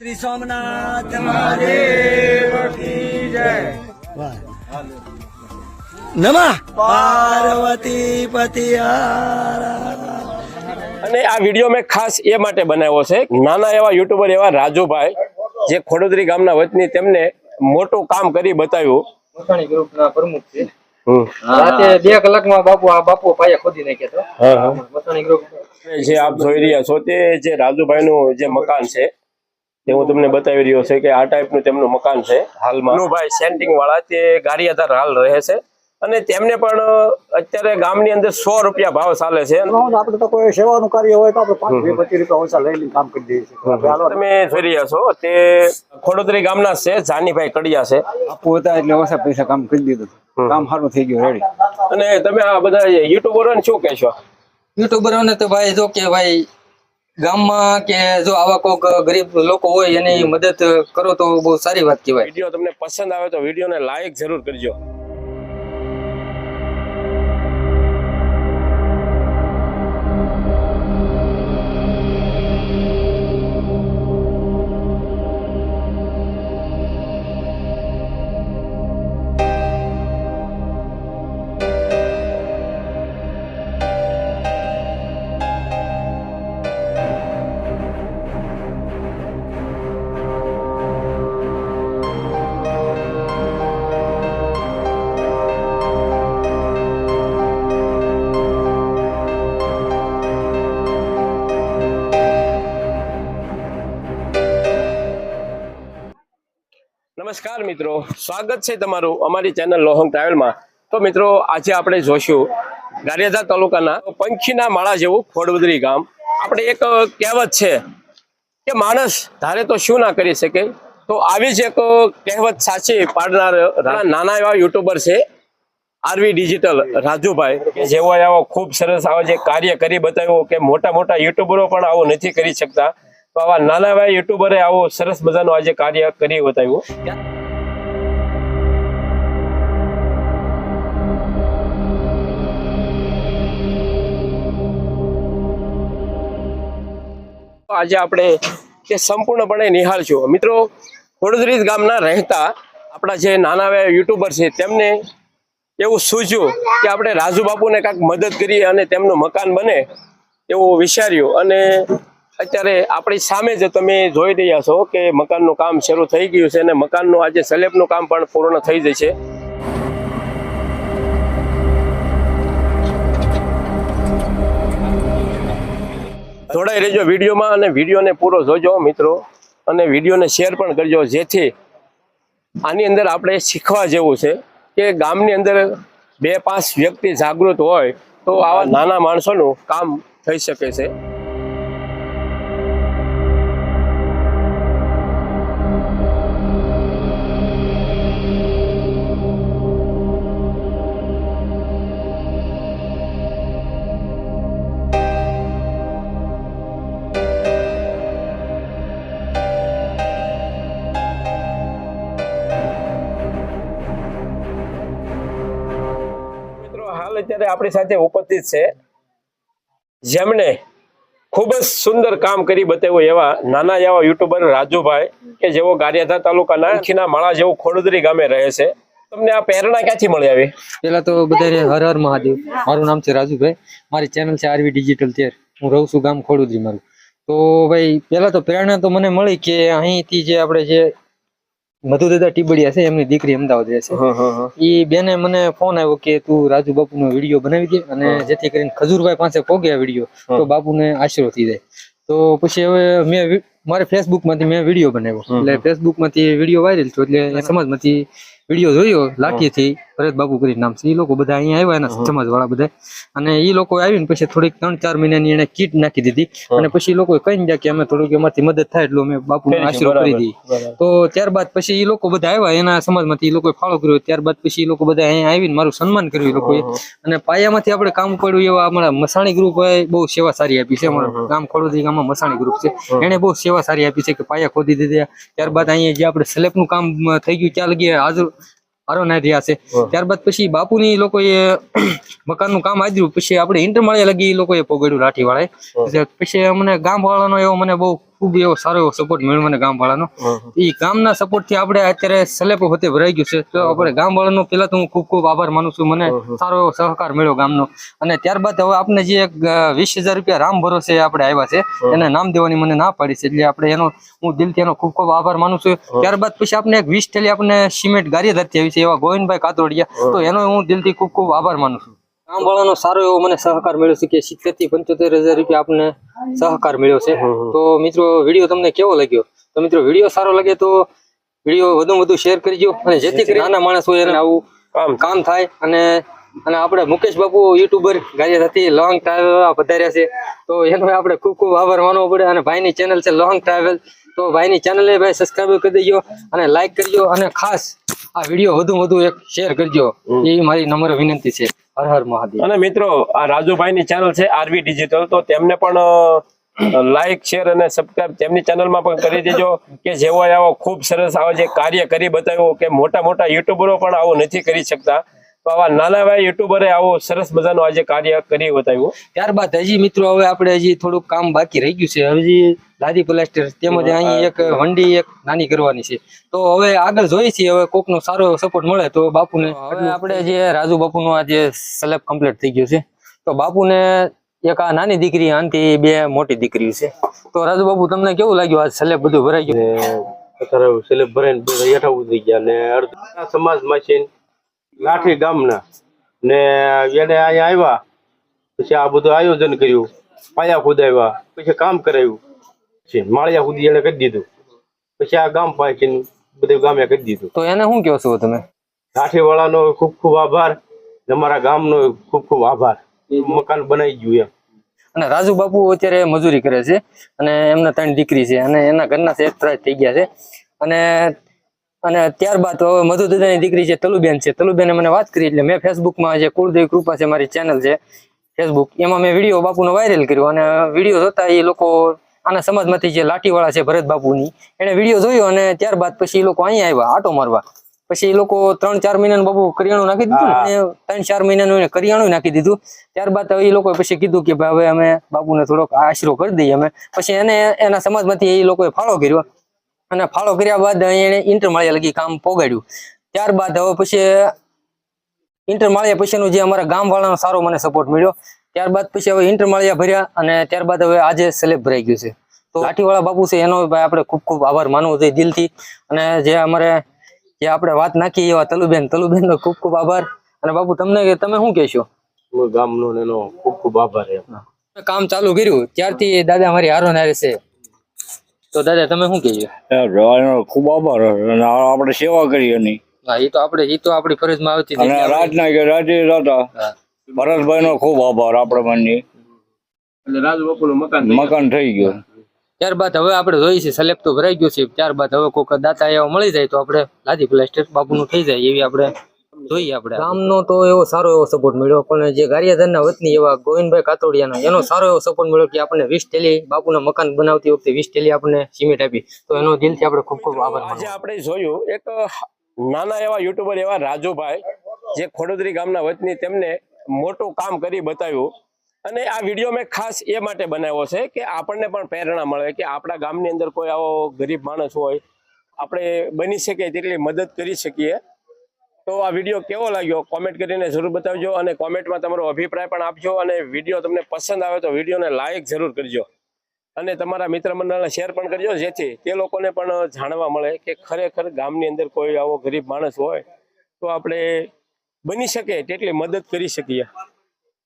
શ્રી સોમનાથ મહાદેવ જય. નમઃ. પાર્વતી પતિ અને આ વીડિયો મેં ખાસ એ માટે બનાવ્યો છે નાના એવા યુટ્યુબર એવા રાજુભાઈ જે ખોડોદરી ગામના વતની તેમને મોટું કામ કરી બતાવ્યું. મસાણી ગ્રુપના પ્રમુખ છે. રાતે બે કલાકમાં બાપુ આ બાપુ પાયા ખોદી નાખ્યા હા, હા. ગ્રુપ. જે આપ જોઈ રહ્યા છો તે જે રાજુભાઈનું જે મકાન છે હું તમને બતાવી રહ્યો છે કે આ ટાઈપનું તેમનું મકાન છે હાલમાં. ભાઈ સેન્ટિંગ વાળા તે ગારિયાધાર હાલ રહે છે. અને તેમને પણ અત્યારે ગામની અંદર સો રૂપિયા ભાવ ચાલે છે. આપણે તો કોઈ સેવાનું કાર્ય હોય તો આપણે પાંચ પચીસ રૂપિયા ઓછા લઈને કામ કરી દઈએ છીએ. તમે જોઈ રહ્યા છો તે ખોડોદરી ગામના છે જાનીભાઈ કડિયા છે. આપવું હતા એટલે ઓછા પૈસા કામ કરી દીધું કામ સારું થઈ ગયું રેડી અને તમે આ બધા યુટ્યુબરોને શું કહેશો? યુટ્યુબરોને તો ભાઈ જો કે ભાઈ ગામમાં કે જો આવા કોઈક ગરીબ લોકો હોય એની મદદ કરો તો બહુ સારી વાત કહેવાય. વીડિયો તમને પસંદ આવે તો વિડીયોને લાઈક જરૂર કરજો. નમસ્કાર મિત્રો, સ્વાગત છે તમારું અમારી ચેનલ લોહંગ ટ્રાવેલમાં. તો મિત્રો, આજે આપણે જોશું ગારિયાધાર તાલુકાના પંખીના માળા જેવું ખોડવદરી ગામ. આપણે એક કહેવત છે કે માણસ ધારે તો શું ના કરી શકે? તો આવી જ એક કહેવત સાચી પાડનાર નાના એવા યુટ્યુબર છે આરવી ડિજિટલ રાજુભાઈ, કે જેઓ આવો ખૂબ સરસ આવો જે કાર્ય કરી બતાવ્યું કે મોટા મોટા યુટ્યુબરો પણ આવું નથી કરી શકતા. તો આવા નાના ભાઈ યુટ્યુબરે આવો સરસ મજાનું આજે કાર્ય કરી બતાવ્યું. આજે આપણે તે સંપૂર્ણપણે નિહાળશું. મિત્રો ખોડદરી ગામના રહેતા આપણા જે નાના યુટ્યુબર છે, તેમને એવું સૂચ્યું કે આપણે રાજુ બાપુને કાંઈક મદદ કરીએ અને તેમનું મકાન બને એવું વિચાર્યું અને અત્યારે આપણી સામે જ તમે જોઈ રહ્યા છો કે મકાનનું કામ શરૂ થઈ ગયું છે અને મકાનનું આજે સલેબનું કામ પણ પૂર્ણ થઈ જશે જોડાઈ રહેજો વિડીયોમાં અને વિડીયોને પૂરો જોજો મિત્રો અને વિડીયોને શેર પણ કરજો જેથી આની અંદર આપણે શીખવા જેવું છે કે ગામની અંદર બે પાંચ વ્યક્તિ જાગૃત હોય તો આવા નાના માણસોનું કામ થઈ શકે છે. અત્યારે આપણી સાથે ઉપસ્થિત છે. જેમણે ખૂબ જ સુંદર કામ કરી બતાવ્યું એવા, નાના એવા યુટ્યુબર રાજુભાઈ, કે જેઓ ગારિયાધા તાલુકાના ખીના માળા જેવું ખોડદરી ગામે રહે છે. તમને આ પ્રેરણા ક્યાંથી મળી આવી? પેલા તો બધા હર હર મહાદેવ. મારું નામ છે રાજુભાઈ. મારી ચેનલ છે આરવી ડિજિટલ તેર હું રહું છું ગામ ખોડુદરી મારું તો ભાઈ, પેલા તો પ્રેરણા તો મને મળી કે અહીંથી જે આપણે જે મધુદાદા ટીબડિયા છે એમની દીકરી અમદાવાદ રહે છે. ઈ બેને મને ફોન આવ્યો કે તું રાજુ બાપુનો વીડિયો બનાવી દે અને જેથી કરીને ખજૂરભાઈ પાસે પોગ્યા વીડિયો તો બાપુને આશરો થઈ જાય તો પછી હવે મેં મારે ફેસબુકમાંથી મેં વીડિયો બનાવ્યો. એટલે ફેસબુકમાંથી વીડિયો વાયરલ થયો એટલે સમાજમાંથી વીડિયો જોયો લાઠીથી ભરત બાપુ કરી નામ છે. એ લોકો બધા અહીંયા આવ્યા એના સમાજ વાળા બધા. અને એ લોકો આવીને પછી થોડીક ત્રણ ચાર મહિનાની એને કીટ નાખી દીધી. અને પછી એ લોકો કહી ગયા કે અમે થોડુંક એમાંથી મદદ થાય એટલું અમે બાપુનો આશીર્વાદ કરી દઈએ. તો ત્યારબાદ પછી એ લોકો બધા આવ્યા એના સમાજમાંથી એ લોકોએ ફાળો કર્યો. ત્યારબાદ પછી એ લોકો બધા અહીંયા આવીને મારું સન્માન કર્યું એ લોકોએ. અને પાયામાંથી આપણે કામ પડ્યું એવા અમારા મસાણી ગ્રુપ બહુ સેવા સારી આપી છે. અમારા ગામ ખોડોદરી ગામમાં મસાણી ગ્રુપ છે. એને બહુ સેવા સારી આપી છે કે પાયા ખોદી દીધા. ત્યારબાદ અહીંયા જે આપણે સ્લેબનું કામ થઈ ગયું ત્યાં લગી હાજર હારો ના રહ્યા છે. ત્યારબાદ પછી બાપુની એ લોકોએ મકાનનું કામ આદર્યું. પછી આપણે ઇન્ટરમાળિયા લગી એ લોકોએ પોગાડ્યું લાઠી વાળાએ પછી અમને ગામ વાળાનો એવો મને બહુ ખૂબ એવો સારો એવો સપોર્ટ મળ્યો મને ગામવાળાનો. એ ગામના સપોર્ટથી આપણે અત્યારે સલેપો હોતે ભરાઈ ગયું છે. તો આપણે ગામ વાળાનો પેલા તો હું ખૂબ ખૂબ આભાર માનું છું. મને સારો એવો સહકાર મળ્યો ગામનો. અને ત્યારબાદ હવે આપણે જે એક વીસ હજાર રૂપિયા રામ ભરોસે આપણે આવ્યા છે એને નામ દેવાની મને ના પાડી છે. એટલે આપણે એનો હું દિલથી એનો ખૂબ ખૂબ આભાર માનું છું. ત્યારબાદ પછી આપણે એક વીસ થેલી આપણે સિમેન્ટ ગારિયાધારથી આવી છે એવા ગોવિંદભાઈ કાતોડિયા તો એનો હું દિલથી ખૂબ ખૂબ આભાર માનું છું. ગામ વાળાનો સારો એવો મને સહકાર મળ્યો છે કે સિત્તેરથી પંચોતેર હજાર રૂપિયા આપણને સહકાર મળ્યો છે. તો મિત્રો વીડિયો તમને કેવો લાગ્યો? તો મિત્રો વીડિયો સારો લાગે તો વીડિયો વધુ વધુ શેર કરજો અને જેથી કરી નાના માણસ હોય એને આવું કામ થાય. અને અને આપણે મુકેશ બાપુ યુટ્યુબર ગારિયાથી લોંગ ટ્રાવેલ પધાર્યા છે. તો એનો આપણે ખૂબ ખૂબ આભાર માનવો પડે અને ભાઈની ચેનલ છે લોંગ ટ્રાવેલ તો ભાઈની ચેનલ ભાઈ સબસ્ક્રાઈબ કરી દેજો અને લાઈક કરજો અને ખાસ આ વીડિયો વધુ વધુ એક શેર કરજો. એ મારી નમ્ર વિનંતી છે. હર હર મહાદેવ. અને મિત્રો આ રાજુભાઈ ની ચેનલ છે આરવી ડિજિટલ તો તેમને પણ લાઈક શેર અને સબસ્ક્રાઇબ તેમની ચેનલમાં પણ કરી દેજો કે જેવો આવો ખૂબ સરસ આવો જે કાર્ય કરી બતાવ્યો કે મોટા મોટા યુટ્યુબરો પણ આવું નથી કરી શકતા. તો આવા નાના ભાઈ યુટ્યુબરે આવો સરસ મજાનું આજે કાર્ય કરી બતાવ્યું. ત્યારબાદ હજી મિત્રો હવે આપણે હજી થોડુંક કામ બાકી રહી ગયું છે. હજી લાદી પ્લાસ્ટર તેમજ અહીં એક વંડી એક નાની કરવાની છે. તો હવે આગળ જોઈએ છીએ હવે કોકનો સારો સપોર્ટ મળે તો બાપુને હવે આપણે જે રાજુ બાપુનું આ જે સ્લેબ કમ્પ્લીટ થઈ ગયું છે તો બાપુને એક આ નાની દીકરી આનથી બે મોટી દીકરી છે. તો રાજુ બાપુ તમને કેવું લાગ્યું આ સ્લેબ બધું ભરાઈ ગયું? અત્યારે સલેબ ભરાઈને હેઠા ઉતરી ગયા ને અડધા સમાજમાં છે ને લાઠી ગામના. ને એને અહીંયા આવ્યા પછી આ બધું આયોજન કર્યું પાયા ખોદાવ્યા પછી કામ કરાવ્યું. છે. માળિયા સુધી એને કરી દીધું. પછી આ ગામ પાછી બધું ગામે કરી દીધું. તો એને શું કહો છો તમે? લાઠી વાળાનો ખૂબ ખૂબ આભાર. અમારા ગામનો ખૂબ ખૂબ આભાર. મકાન બનાવી ગયું એમ. અને રાજુ બાપુ અત્યારે મજૂરી કરે છે અને એમના ત્રણ દીકરી છે અને એના ઘરના ત્રણ થઈ ગયા છે. અને અને ત્યારબાદ હવે મધુ દાદાની દીકરી છે તલુબેન છે. તલુબેને મને વાત કરી એટલે મેં ફેસબુકમાં જે કુળદેવી કૃપા છે મારી ચેનલ છે ફેસબુક એમાં મેં વીડિયો બાપુનો વાયરલ કર્યો અને વીડિયો જોતા એ લોકો આના સમાજમાંથી જે લાઠીવાળા છે ભરત બાપુની એને વીડિયો જોયો અને ત્યારબાદ પછી એ લોકો અહીંયા આવ્યા આટો મારવા. પછી એ લોકો ત્રણ ચાર મહિનાનું બાપુ કરિયાણું નાખી દીધું અને ત્રણ ચાર મહિનાનું એને કરિયાણું નાખી દીધું. ત્યારબાદ એ લોકો પછી કીધું કે ભાઈ હવે અમે બાપુને થોડોક આશરો કરી દઈએ અમે. પછી એને એના સમાજમાંથી એ લોકોએ ફાળો કર્યો. અને ફાળો કર્યા બાદ એને ઇન્ટર માળિયા લગી કામ પોગાડ્યું. ત્યારબાદ હવે પછી ઇન્ટર માળિયા પછીનું જે અમારા ગામ વાળાનો સારો મને સપોર્ટ મળ્યો. ત્યારબાદ પછી હવે ઇન્ટર માળિયા ભર્યા અને ત્યારબાદ હવે આજે સેલેબ ભરાઈ ગયું છે. તો લાઠીવાળા બાપુ છે એનો ભાઈ આપણે ખૂબ ખૂબ આભાર માનવો જોઈએ દિલથી. અને જે અમારે જે આપણે વાત નાખી એવા તલુબેન તલુબેન નો ખૂબ ખૂબ આભાર. અને બાપુ તમને તમે શું કહેશો? ગામનો ને એનો ખૂબ ખૂબ આભાર કામ ચાલુ કર્યું ત્યારથી દાદા મારી હારો નારે છે. તો દાદા તમે શું કહેજો એનો ખૂબ આભાર આપણે સેવા કરી નહીં હા એ તો આપણે એ તો આપણી ફરજમાં આવતી હતી. ના કે રાતે હતા. હા. ભરતભાઈ નો ખૂબ આભાર આપણે મનની એટલે રાજુ બાપુનું મકાન મકાન થઈ ગયું. ત્યારબાદ હવે આપણે જોઈએ છે સ્લેબ તો ભરાઈ ગયો છે. ત્યારબાદ હવે કોઈક દાતા એવા મળી જાય તો આપણે લાદી પ્લાસ્ટર બાપુનું થઈ જાય એવી આપણે જોઈએ આપણે. ગામનો તો એવો સારો એવો સપોર્ટ મળ્યો. પણ જે ગારિયાધનના વતની એવા ગોવિંદભાઈ કાતોડિયાનો એનો સારો એવો સપોર્ટ મળ્યો કે આપણને વીસ ટેલી બાપુના મકાન બનાવતી વખતે વીસ ટેલી આપણને સિમેન્ટ આપી. તો એનો દિલથી આપણે ખૂબ ખૂબ આભાર આજે આપણે જોયું એક નાના એવા યુટ્યુબર એવા રાજુભાઈ જે ખોડોદરી ગામના વતની તેમને મોટું કામ કરી બતાવ્યું. અને આ વીડિયો મેં ખાસ એ માટે બનાવ્યો છે કે આપણને પણ પ્રેરણા મળે કે આપણા ગામની અંદર કોઈ આવો ગરીબ માણસ હોય, આપણે બની શકે તેટલી મદદ કરી શકીએ. તો આ વીડિયો કેવો લાગ્યો? કોમેન્ટ કરીને જરૂર બતાવજો અને કોમેન્ટમાં તમારો અભિપ્રાય પણ આપજો અને વીડિયો તમને પસંદ આવે તો વિડીયોને લાઇક જરૂર કરજો. અને તમારા મિત્ર મંડળને શેર પણ કરજો, જેથી તે લોકોને પણ જાણવા મળે કે ખરેખર ગામની અંદર કોઈ આવો ગરીબ માણસ હોય, તો આપણે બની શકે તેટલી મદદ કરી શકીએ.